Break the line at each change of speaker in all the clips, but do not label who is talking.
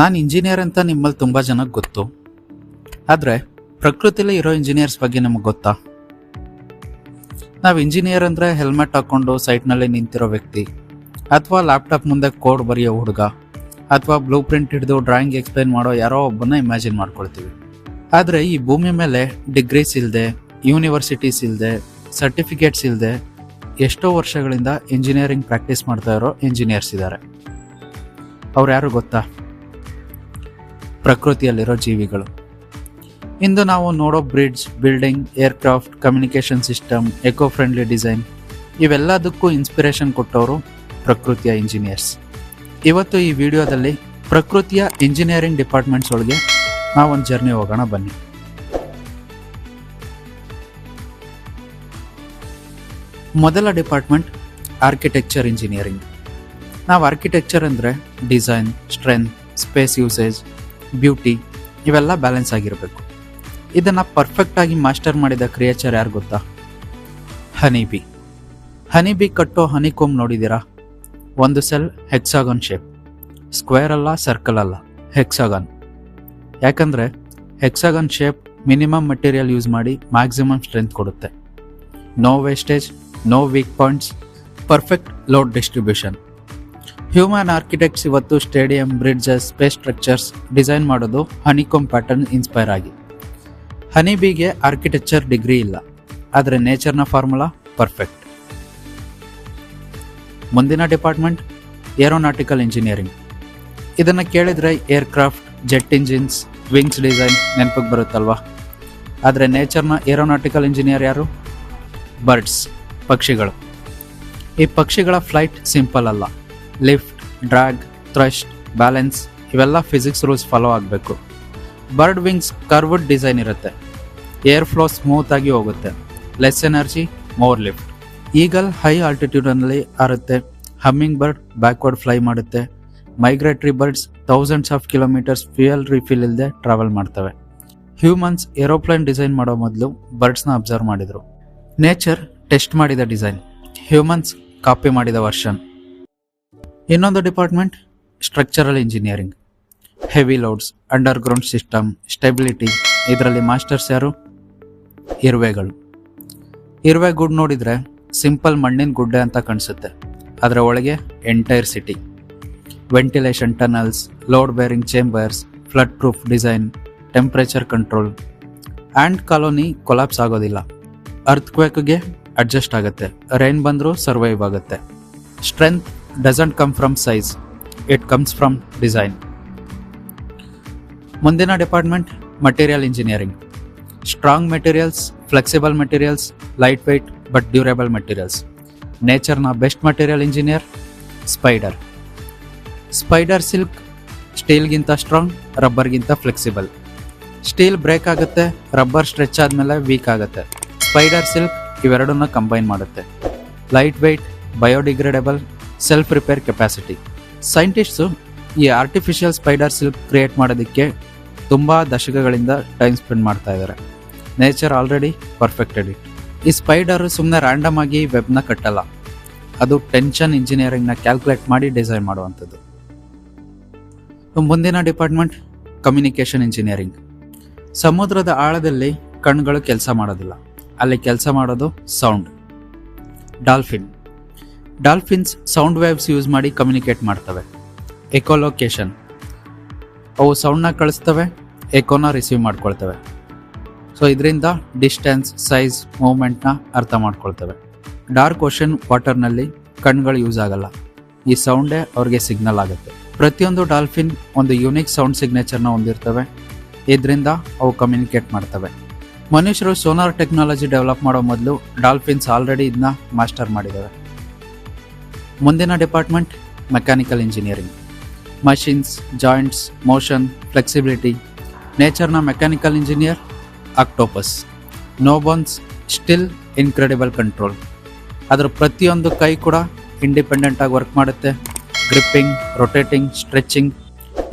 ನಾನು ಇಂಜಿನಿಯರ್ ಅಂತ ನಿಮ್ಮಲ್ಲಿ ತುಂಬ ಜನಕ್ಕೆ ಗೊತ್ತು. ಆದರೆ ಪ್ರಕೃತಿಯಲ್ಲಿ ಇರೋ ಇಂಜಿನಿಯರ್ಸ್ ಬಗ್ಗೆ ನಿಮಗೆ ಗೊತ್ತಾ? ನಾವು ಇಂಜಿನಿಯರ್ ಅಂದರೆ ಹೆಲ್ಮೆಟ್ ಹಾಕ್ಕೊಂಡು ಸೈಟ್ನಲ್ಲಿ ನಿಂತಿರೋ ವ್ಯಕ್ತಿ, ಅಥವಾ ಲ್ಯಾಪ್ಟಾಪ್ ಮುಂದೆ ಕೋಡ್ ಬರೆಯೋ ಹುಡುಗ, ಅಥವಾ ಬ್ಲೂ ಪ್ರಿಂಟ್ ಹಿಡಿದು ಡ್ರಾಯಿಂಗ್ ಎಕ್ಸ್ಪ್ಲೈನ್ ಮಾಡೋ ಯಾರೋ ಒಬ್ಬನ ಇಮ್ಯಾಜಿನ್ ಮಾಡ್ಕೊಳ್ತೀವಿ. ಆದರೆ ಈ ಭೂಮಿ ಮೇಲೆ ಡಿಗ್ರೀಸ್ ಇಲ್ಲದೆ ಯೂನಿವರ್ಸಿಟೀಸ್ ಇಲ್ಲದೆ ಸರ್ಟಿಫಿಕೇಟ್ಸ್ ಇಲ್ಲದೆ ಎಷ್ಟೋ ವರ್ಷಗಳಿಂದ ಇಂಜಿನಿಯರಿಂಗ್ ಪ್ರಾಕ್ಟೀಸ್ ಮಾಡ್ತಾ ಇರೋ ಇಂಜಿನಿಯರ್ಸ್ ಇದ್ದಾರೆ ಅವ್ರು ಯಾರು ಗೊತ್ತಾ? ಪ್ರಕೃತಿಯಲ್ಲಿರೋ ಜೀವಿಗಳು. ಇಂದು ನಾವು ನೋಡೋ bridge, building, aircraft, communication system eco friendly design ಇವೆಲ್ಲದಕ್ಕೂ inspiration ಕೊಟ್ಟವರು ಪ್ರಕೃತಿಯ ಇಂಜಿನಿಯರ್ಸ್. ಇವತ್ತು ಈ ವಿಡಿಯೋದಲ್ಲಿ ಪ್ರಕೃತಿಯ ಇಂಜಿನಿಯರಿಂಗ್ ಡಿಪಾರ್ಟ್ಮೆಂಟ್ಸ್ ಒಳಗೆ ನಾವೊಂದು ಜರ್ನಿ ಹೋಗೋಣ ಬನ್ನಿ. ಮೊದಲ ಡಿಪಾರ್ಟ್ಮೆಂಟ್ ಆರ್ಕಿಟೆಕ್ಚರ್ ಇಂಜಿನಿಯರಿಂಗ್. ನಾವು ಆರ್ಕಿಟೆಕ್ಚರ್ ಅಂದರೆ design, strength, space usage beauty, ಇವೆಲ್ಲ ಬ್ಯಾಲೆನ್ಸ್ ಆಗಿರಬೇಕು. ಇದನ್ನು ಪರ್ಫೆಕ್ಟಾಗಿ ಮಾಸ್ಟರ್ ಮಾಡಿದ ಕ್ರಿಯೇಚರ್ ಯಾರು ಗೊತ್ತಾ? ಹನಿ ಬಿ ಹನಿ ಬಿ ಕಟ್ಟೋ ಹನಿಕೋಮ್ ನೋಡಿದ್ದೀರಾ? ಒಂದು ಸೆಲ್ ಹೆಕ್ಸಾಗನ್ ಶೇಪ್ ಸ್ಕ್ವೇರ್ ಅಲ್ಲ ಸರ್ಕಲ್ ಅಲ್ಲ ಹೆಕ್ಸಾಗನ್ ಯಾಕಂದರೆ hexagon shape minimum material use ಮಾಡಿ ಮ್ಯಾಕ್ಸಿಮಮ್ ಸ್ಟ್ರೆಂತ್ ಕೊಡುತ್ತೆ. No wastage no weak points perfect load distribution human architects ಇವತ್ತು stadium, bridges space structures design ಮಾಡೋದು ಹನಿಕೋಮ್ ಪ್ಯಾಟರ್ನ್ ಇನ್ಸ್ಪೈರ್ ಆಗಿ. ಹನಿಬಿಗೆ architecture degree ಇಲ್ಲ. ಆದರೆ ನೇಚರ್ನ ಫಾರ್ಮುಲಾ ಪರ್ಫೆಕ್ಟ್ ಮುಂದಿನ ಡಿಪಾರ್ಟ್ಮೆಂಟ್ ಏರೋನಾಟಿಕಲ್ ಇಂಜಿನಿಯರಿಂಗ್ ಇದನ್ನು ಕೇಳಿದರೆ aircraft jet engines wings design ನೆನಪಿಗೆ ಬರುತ್ತಲ್ವಾ? ಆದರೆ ನೇಚರ್ನ ಏರೋನಾಟಿಕಲ್ ಇಂಜಿನಿಯರ್ ಯಾರು? ಬರ್ಡ್ಸ್ ಪಕ್ಷಿಗಳು. ಈ ಪಕ್ಷಿಗಳ ಫ್ಲೈಟ್ ಸಿಂಪಲ್ ಅಲ್ಲ. ಲಿಫ್ಟ್, ಡ್ರ್ಯಾಗ್, ಥ್ರಸ್ಟ್, ಬ್ಯಾಲೆನ್ಸ್ ಇವೆಲ್ಲ ಫಿಸಿಕ್ಸ್ ರೂಲ್ಸ್ ಫಾಲೋ ಆಗಬೇಕು. ಬರ್ಡ್ ವಿಂಗ್ಸ್ ಕರ್ವ್ಡ್ ಡಿಸೈನ್ ಇರುತ್ತೆ. ಏರ್ ಫ್ಲೋ ಸ್ಮೂತ್ ಆಗಿ ಹೋಗುತ್ತೆ. Less energy, more lift. Eagle high ಆಲ್ಟಿಟ್ಯೂಡಲ್ಲಿ ಹಾರುತ್ತೆ ಹಮ್ಮಿಂಗ್ ಬರ್ಡ್ ಬ್ಯಾಕ್ವರ್ಡ್ ಫ್ಲೈ ಮಾಡುತ್ತೆ. Migratory birds thousands of kilometres fuel refill ಇಲ್ಲದೆ travel ಮಾಡ್ತವೆ. Humans aeroplane design ಮಾಡೋ ಮೊದಲು ಬರ್ಡ್ಸ್ನ ಅಬ್ಸರ್ವ್ ಮಾಡಿದರು. ನೇಚರ್ ಟೆಸ್ಟ್ ಮಾಡಿದ ಡಿಸೈನ್. ಹ್ಯೂಮನ್ಸ್ ಕಾಪಿ ಮಾಡಿದ ವರ್ಷನ್. ಇನ್ನೊಂದು department structural engineering heavy loads underground system stability ಇದರಲ್ಲಿ ಮಾಸ್ಟರ್ಸ್ ಯಾರು? ಇರುವೆಗಳು. ಇರುವೆ ಗುಡ್ ನೋಡಿದರೆ ಸಿಂಪಲ್ ಮಣ್ಣಿನ ಗುಡ್ಡೆ ಅಂತ ಕಾಣಿಸುತ್ತೆ. ಅದರ ಒಳಗೆ entire city ventilation tunnels load bearing chambers flood proof design temperature control and colony collapse ಆಗೋದಿಲ್ಲ ಅರ್ತ್ಕ್ವೇಕ್ಗೆ ಅಡ್ಜಸ್ಟ್ ಆಗುತ್ತೆ. ರೈನ್ ಬಂದರೂ ಸರ್ವೈವ್ ಆಗುತ್ತೆ. Strength doesn't come from size it comes from design ಮುಂದಿನ department material engineering strong materials flexible materials light weight but durable materials ನೇಚರ್ನ best material engineer spider spider silk ಸ್ಟೀಲ್ಗಿಂತ strong ರಬ್ಬರ್ಗಿಂತ flexible steel break ಆಗುತ್ತೆ rubber stretch ಆದಮೇಲೆ weak ಆಗುತ್ತೆ spider silk ಇವೆರಡನ್ನ combine ಮಾಡುತ್ತೆ light weight biodegradable self repair capacity scientists ಈ artificial spider silk create ಮಾಡೋದಕ್ಕೆ ತುಂಬ ದಶಕಗಳಿಂದ ಟೈಮ್ ಸ್ಪೆಂಡ್ ಮಾಡ್ತಾ ಇದ್ದಾರೆ ನೇಚರ್ ಆಲ್ರೆಡಿ ಪರ್ಫೆಕ್ಟೆಡ್ ಇಟ್ ಈ ಸ್ಪೈಡರ್ ಸುಮ್ಮನೆ ರ್ಯಾಂಡಮ್ ಆಗಿ ವೆಬ್ನ ಕಟ್ಟಲ್ಲ. ಅದು ಟೆನ್ಷನ್ ಇಂಜಿನಿಯರಿಂಗ್ನ ಕ್ಯಾಲ್ಕುಲೇಟ್ ಮಾಡಿ ಡಿಸೈನ್ ಮಾಡುವಂಥದ್ದು. ಮುಂದಿನ ಡಿಪಾರ್ಟ್ಮೆಂಟ್ ಕಮ್ಯುನಿಕೇಷನ್ ಇಂಜಿನಿಯರಿಂಗ್ ಸಮುದ್ರದ ಆಳದಲ್ಲಿ ಕಣ್ಗಳು ಕೆಲಸ ಮಾಡೋದಿಲ್ಲ. ಅಲ್ಲಿ ಕೆಲಸ ಮಾಡೋದು sound dolphin dolphins sound waves use ಮಾಡಿ ಕಮ್ಯುನಿಕೇಟ್ ಮಾಡ್ತವೆ. ಎಕೋಲೊಕೇಶನ್ ಅವು ಸೌಂಡ್ನ ಕಳಿಸ್ತವೆ, ಎಕೋನ ರಿಸೀವ್ ಮಾಡ್ಕೊಳ್ತವೆ. ಸೊ, ಇದರಿಂದ ಡಿಸ್ಟೆನ್ಸ್, ಸೈಜ್, ಮೂವ್ಮೆಂಟ್ನ ಅರ್ಥ ಮಾಡ್ಕೊಳ್ತವೆ. ಡಾರ್ಕ್ ಓಷನ್ ವಾಟರ್ನಲ್ಲಿ ಕಣ್ಗಳು ಯೂಸ್ ಆಗಲ್ಲ. ಈ ಸೌಂಡೇ ಅವ್ರಿಗೆ ಸಿಗ್ನಲ್ ಆಗುತ್ತೆ. ಪ್ರತಿಯೊಂದು ಡಾಲ್ಫಿನ್ ಒಂದು ಯೂನಿಕ್ ಸೌಂಡ್ ಸಿಗ್ನೇಚರ್ನ ಹೊಂದಿರ್ತವೆ. ಇದರಿಂದ ಅವು ಕಮ್ಯುನಿಕೇಟ್ ಮಾಡ್ತವೆ. ಮನುಷ್ಯರು ಸೋನಾರ್ ಟೆಕ್ನಾಲಜಿ ಡೆವಲಪ್ ಮಾಡೋ ಮೊದಲು ಡಾಲ್ಫಿನ್ಸ್ ಆಲ್ರೆಡಿ ಇದನ್ನ ಮಾಸ್ಟರ್ ಮಾಡಿದ್ದಾವೆ ಮುಂದಿನ department mechanical engineering machines joints motion flexibility ನೇಚರ್ನ mechanical engineer octopus no bones still incredible control ಅದರ ಪ್ರತಿಯೊಂದು ಕೈ ಕೂಡ ಇಂಡಿಪೆಂಡೆಂಟ್ ಆಗಿ ವರ್ಕ್ ಮಾಡುತ್ತೆ. ಗ್ರಿಪ್ಪಿಂಗ್ ರೊಟೇಟಿಂಗ್ ಸ್ಟ್ರೆಚಿಂಗ್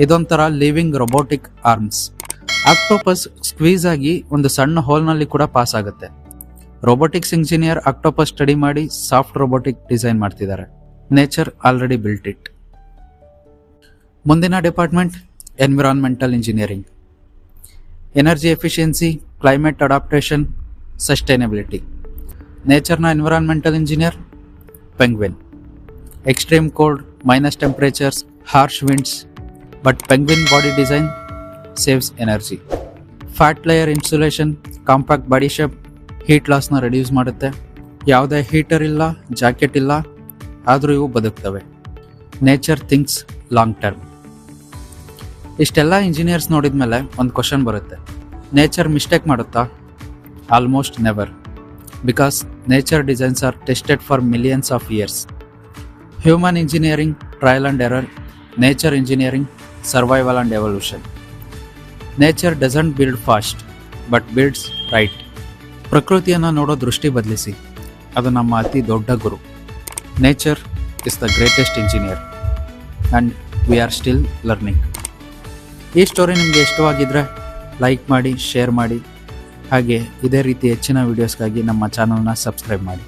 ಇದೊಂಥರ living robotic arms octopus squeeze ಆಗಿ ಒಂದು ಸಣ್ಣ ಹೋಲ್ನಲ್ಲಿ ಕೂಡ ಪಾಸ್ ಆಗುತ್ತೆ. ರೋಬೋಟಿಕ್ಸ್ ಇಂಜಿನಿಯರ್ ಆಕ್ಟೋಪಸ್ ಸ್ಟಡಿ ಮಾಡಿ ಸಾಫ್ಟ್ ರೋಬೋಟಿಕ್ ಡಿಸೈನ್ ಮಾಡ್ತಿದ್ದಾರೆ. ನೇಚರ್ ಆಲ್ರೆಡಿ ಬಿಲ್ಟ್ ಇಟ್ ಮುಂದಿನ department environmental engineering energy efficiency climate adaptation sustainability ನೇಚರ್ನ environmental engineer penguin extreme cold minus temperatures harsh winds but penguin body design saves energy fat layer insulation compact body shape heat ಲಾಸ್ನ reduce ಮಾಡುತ್ತೆ. ಯಾವುದೇ heater ಇಲ್ಲ jacket ಇಲ್ಲ ಆದರೂ ಇವು ಬದುಕ್ತವೆ. Nature thinks long term ಇಷ್ಟೆಲ್ಲ engineers ನೋಡಿದ ಮೇಲೆ ಒಂದು ಕ್ವಶನ್ ಬರುತ್ತೆ. ನೇಚರ್ ಮಿಸ್ಟೇಕ್ ಮಾಡುತ್ತಾ? Almost never because nature designs are tested for millions of years human engineering trial and error nature engineering survival and evolution nature doesn't build fast but builds right ಪ್ರಕೃತಿಯನ್ನು ನೋಡೋ ದೃಷ್ಟಿ ಬದಲಿಸಿ. ಅದು ನಮ್ಮ ಅತಿ ದೊಡ್ಡ ಗುರು. Nature is the greatest engineer and we are still learning ಈ story ನಿಮಗೆ ಇಷ್ಟವಾಗಿದ್ದರೆ ಲೈಕ್ ಮಾಡಿ ಶೇರ್ ಮಾಡಿ, ಹಾಗೆ ಇದೇ ರೀತಿ ಹೆಚ್ಚಿನ ವೀಡಿಯೋಸ್ಗಾಗಿ ನಮ್ಮ ಚಾನಲ್ನ ಸಬ್ಸ್ಕ್ರೈಬ್ ಮಾಡಿ.